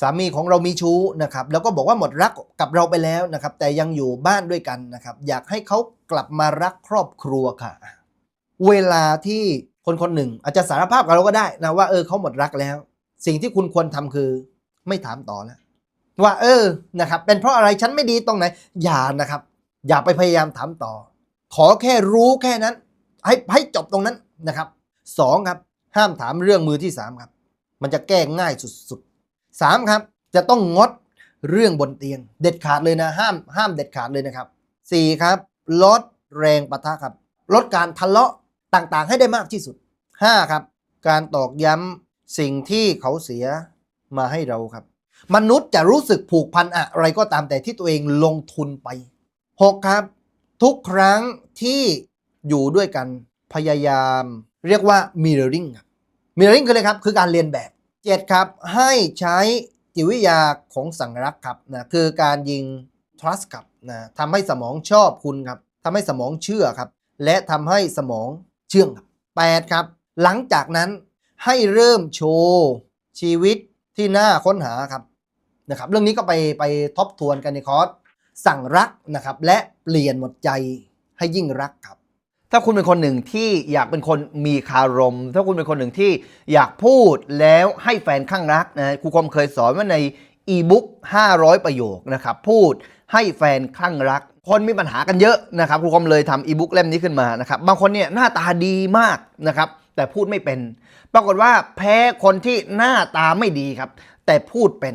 สามีของเรามีชู้นะครับแล้วก็บอกว่าหมดรักกับเราไปแล้วนะครับ แต่ยังอยู่บ้านด้วยกันนะครับ อยากให้เขากลับมารักครอบครัวค่ะ เวลาที่คนคนหนึ่ง อาจจะสารภาพกับเราก็ได้นะว่าเออเขาหมดรักแล้ว สิ่งที่คุณควรทำคือ ไม่ถามต่อแล้วว่าเออนะครับ เป็นเพราะอะไรฉันไม่ดีตรงไหน อย่านะครับ อย่าไปพยายามถามต่อ ขอแค่รู้แค่นั้น ให้ให้จบตรงนั้นนะครับสองครับ ห้ามถามเรื่องมือที่สามครับ มันจะแก้ง่ายสุดๆ สามครับจะต้องงดเรื่องบนเตียง เด็ดขาดเลยนะห้ามห้ามเด็ดขาดเลยนะครับสี่ครับ ลดแรงปะทะครับ ลดการทะเลาะต่างๆ ให้ได้มากที่สุดห้าครับ การตอกย้ำสิ่งที่เขาเสียมาให้เราครับ มนุษย์จะรู้สึกผูกพันอะไรก็ตามแต่ที่ตัวเองลงทุนไป 6 ครับ ทุกครั้งที่อยู่ด้วยกันพยายาม เรียกว่า mirroring ครับ mirroring คืออะไรครับ คือการเรียนแบบ 7 ครับ ให้ใช้จิตวิทยาของสังรักครับนะคือการยิง trust ครับนะทำให้สมองชอบคุณครับทำให้สมองเชื่อครับ และทำให้สมองเชื่องครับ8ครับ หลังจากนั้นให้เริ่มโชว์ชีวิตที่น่าค้นหาครับนะครับ เรื่องนี้ก็ไปไปทบทวนกันในคอร์สสั่งรักนะครับ และเปลี่ยนหมดใจให้ยิ่งรักครับ ถ้าคุณเป็นคนหนึ่งที่อยากเป็นคนมีคารม ถ้าคุณเป็นคนหนึ่งที่อยากพูดแล้วให้แฟนข้างรักนะครูคมเคยสอนว่าในอีบุ๊ก500 ประโยคนะครับ พูดให้แฟนข้างรัก คนมีปัญหากันเยอะนะครับครูคมเลยทำอีบุ๊กเล่มนี้ขึ้นมานะครับ บางคนเนี่ยหน้าตาดีมากนะครับ แต่พูดไม่เป็น ปรากฏว่าแพ้คนที่หน้าตาไม่ดีครับ แต่พูดเป็น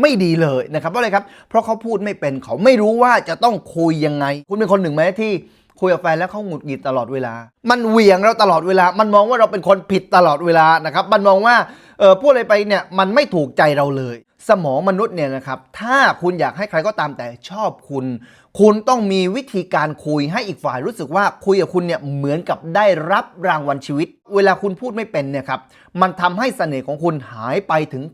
ไม่ดีเลยนะครับเพราะอะไรครับ เพราะเขาพูดไม่เป็นเขาไม่รู้ว่าจะต้องคุยยังไง คุณเป็นคนหนึ่งไหมที่คุยกับแฟนแล้วเขาหงุดหงิดตลอดเวลา มันเหวี่ยงเราตลอดเวลา มันมองว่าเราเป็นคนผิดตลอดเวลานะครับ มันมองว่าเออพูดอะไรไปเนี่ยมันไม่ถูกใจเราเลย สมองมนุษย์เนี่ยนะครับ ถ้าคุณอยากให้ใครก็ตามแต่ชอบคุณ คุณต้องมีวิธีการคุยให้อีกฝ่ายรู้สึกว่าคุยกับคุณเนี่ยเหมือนกับได้รับรางวัลชีวิต เวลาคุณพูดไม่เป็นเนี่ยครับ มันทำให้เสน่ห์ของคุณหายไปถึง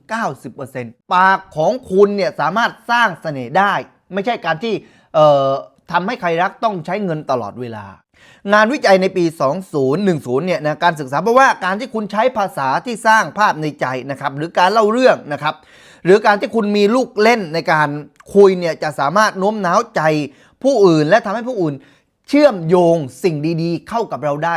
90%ปากของคุณเนี่ยสามารถสร้างเสน่ห์ได้ ไม่ใช่การที่เอ่อ ทำให้ใครรักต้องใช้เงินตลอดเวลา งานวิจัยในปี 2010 เนี่ยนะการศึกษาเพราะว่าการที่คุณใช้ภาษาที่สร้างภาพในใจนะครับหรือการเล่าเรื่องนะครับหรือการที่คุณมีลูกเล่นในการคุยเนี่ยจะสามารถโน้มน้าวใจผู้อื่น และทำให้ผู้อื่น เชื่อมโยงสิ่งดีๆ เข้ากับเราได้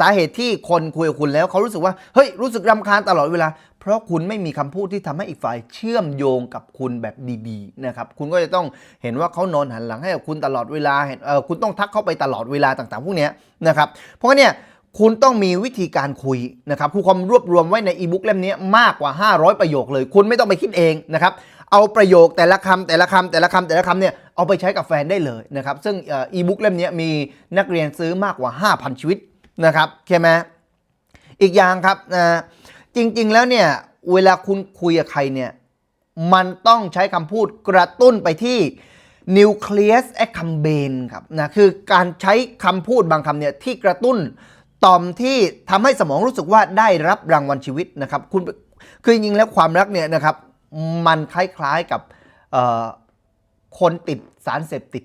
สาเหตุที่คนคุยกับคุณแล้วเขารู้สึกว่าเฮ้ยรู้สึกรำคาญตลอดเวลา เพราะคุณไม่มีคำพูดที่ทำให้อีกฝ่ายเชื่อมโยงกับคุณแบบดีๆนะครับคุณก็จะต้องเห็นว่าเขานอนหันหลังให้กับคุณตลอดเวลาเห็นเออคุณต้องทักเข้าไปตลอดเวลาต่างๆ พวกนี้นะครับเพราะงั้นเนี่ยคุณต้องมีวิธีการคุยนะครับครูคอมรวบรวมไว้ในอีบุ๊กเล่มนี้มากกว่า 500 ประโยคเลย คุณไม่ต้องไปคิดเองนะครับเอาประโยคแต่ละคำแต่ละคำแต่ละคำแต่ละคำเนี่ยเอาไปใช้กับแฟนได้เลยนะครับซึ่งอีบุ๊กเล่มนี้มีนักเรียนซื้อมากกว่า 5,000 ชีวิตนะครับใช่ไหมอีกอย่างครับนะ จริง ๆ แล้วเนี่ยเวลาคุณคุยกับใครเนี่ยมันต้องใช้คำพูดกระตุ้นไปที่ nucleus accumbens ครับนะคือการใช้คำพูดบางคำเนี่ยที่กระตุ้นต่อมที่ทำให้สมองรู้สึกว่าได้รับรางวัลชีวิตนะครับคุณคือจริงๆแล้วความรักเนี่ยนะครับมันคล้ายๆกับคนติดสารเสพติด